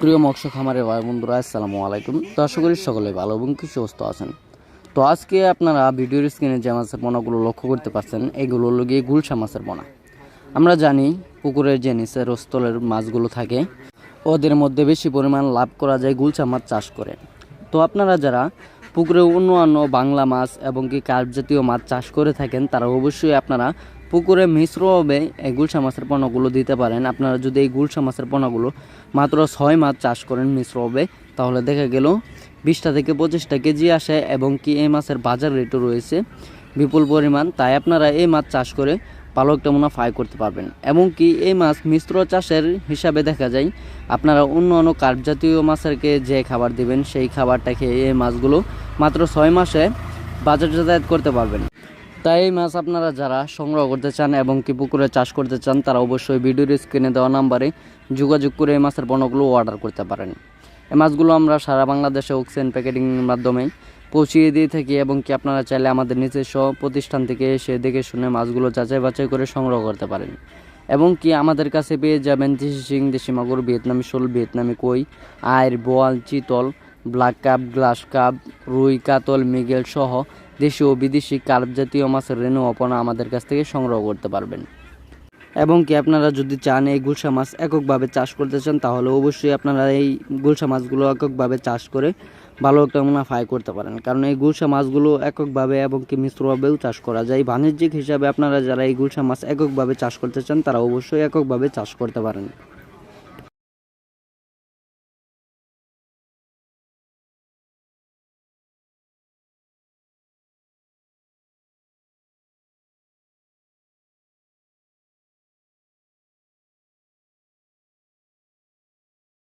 প্রিয় মৎস্য খামারের ভাই বন্ধুরা, আসসালামু আলাইকুম। তো আশা করি সকলে ভালো এবং কি সুস্থ আছেন। তো আজকে আপনারা ভিডিওর স্ক্রিনে যে মাছের পোনাগুলো লক্ষ্য করতে পারছেন, এগুলো গিয়ে গুলশা মাছের পোনা। আমরা জানি পুকুরের যে নিচের স্থলের মাছগুলো থাকে, ওদের মধ্যে বেশি পরিমাণ লাভ করা যায় গুলশা মাছ চাষ করে। তো আপনারা যারা পুকুরে অন্যান্য বাংলা মাছ এবং কি কার্প জাতীয় মাছ চাষ করে থাকেন, তারা অবশ্যই আপনারা পুকুরে মিশ্রভাবে এই গুলশা মাছের পণ্যগুলো দিতে পারেন। আপনারা যদি এই গুলশা মাছের পণ্যগুলো মাত্র ছয় মাছ চাষ করেন মিশ্রভাবে, তাহলে দেখা গেল বিশটা থেকে পঁচিশটা কেজি আসে এবং কি এই মাছের বাজার রেটও রয়েছে বিপুল পরিমাণ। তাই আপনারা এই মাছ চাষ করে ভালো একটা মুনাফা করতে পারবেন। এবং কি এই মাছ মিশ্র চাষের হিসাবে দেখা যায়, আপনারা অন্য অন্য কার্প জাতীয় মাছেরকে যে খাবার দিবেন, সেই খাবারটা খেয়ে এই মাছগুলো মাত্র ছয় মাসে বাজার যাতায়াত করতে পারবেন। তাই এই মাছ আপনারা যারা সংগ্রহ করতে চান এবং কি পুকুরে চাষ করতে চান, তারা অবশ্যই ভিডিওর স্ক্রিনে দেওয়া নাম্বারে যোগাযোগ করে এই মাছের পণ্যগুলো অর্ডার করতে পারেন। এই মাছগুলো আমরা সারা বাংলাদেশে অক্সিজেন প্যাকেটিংয়ের মাধ্যমে পৌঁছিয়ে দিয়ে থাকি এবং কি আপনারা চাইলে আমাদের নিজস্ব প্রতিষ্ঠান থেকে এসে দেখে শুনে মাছগুলো যাচাই বাছাই করে সংগ্রহ করতে পারেন। এবং কি আমাদের কাছে পেয়ে যাবেন দেশি শিং, দেশি মাগুর, ভিয়েতনামি শোল, ভিয়েতনামি কই আয়ের বোয়াল, চিতল, ব্ল্যাক কাপ, গ্লাস কাপ, রুই, কাতল, মিগেল সহ দেশি ও বিদেশি কার্প জাতীয় মাছের রেণু অপনা আমাদের কাছ থেকে সংগ্রহ করতে পারবেন। এবং কি আপনারা যদি চান এই গুলশা মাছ এককভাবে চাষ করতে চান, তাহলে অবশ্যই আপনারা এই গুলশা মাছগুলো এককভাবে চাষ করে ভালো একটা মুনাফায় করতে পারেন। কারণ এই গুলশা মাছগুলো এককভাবে এবং কি মিশ্রভাবেও চাষ করা যায়। বাণিজ্যিক হিসাবে আপনারা যারা এই গুলশা মাছ এককভাবে চাষ করতে চান, তারা অবশ্যই এককভাবে চাষ করতে পারেন।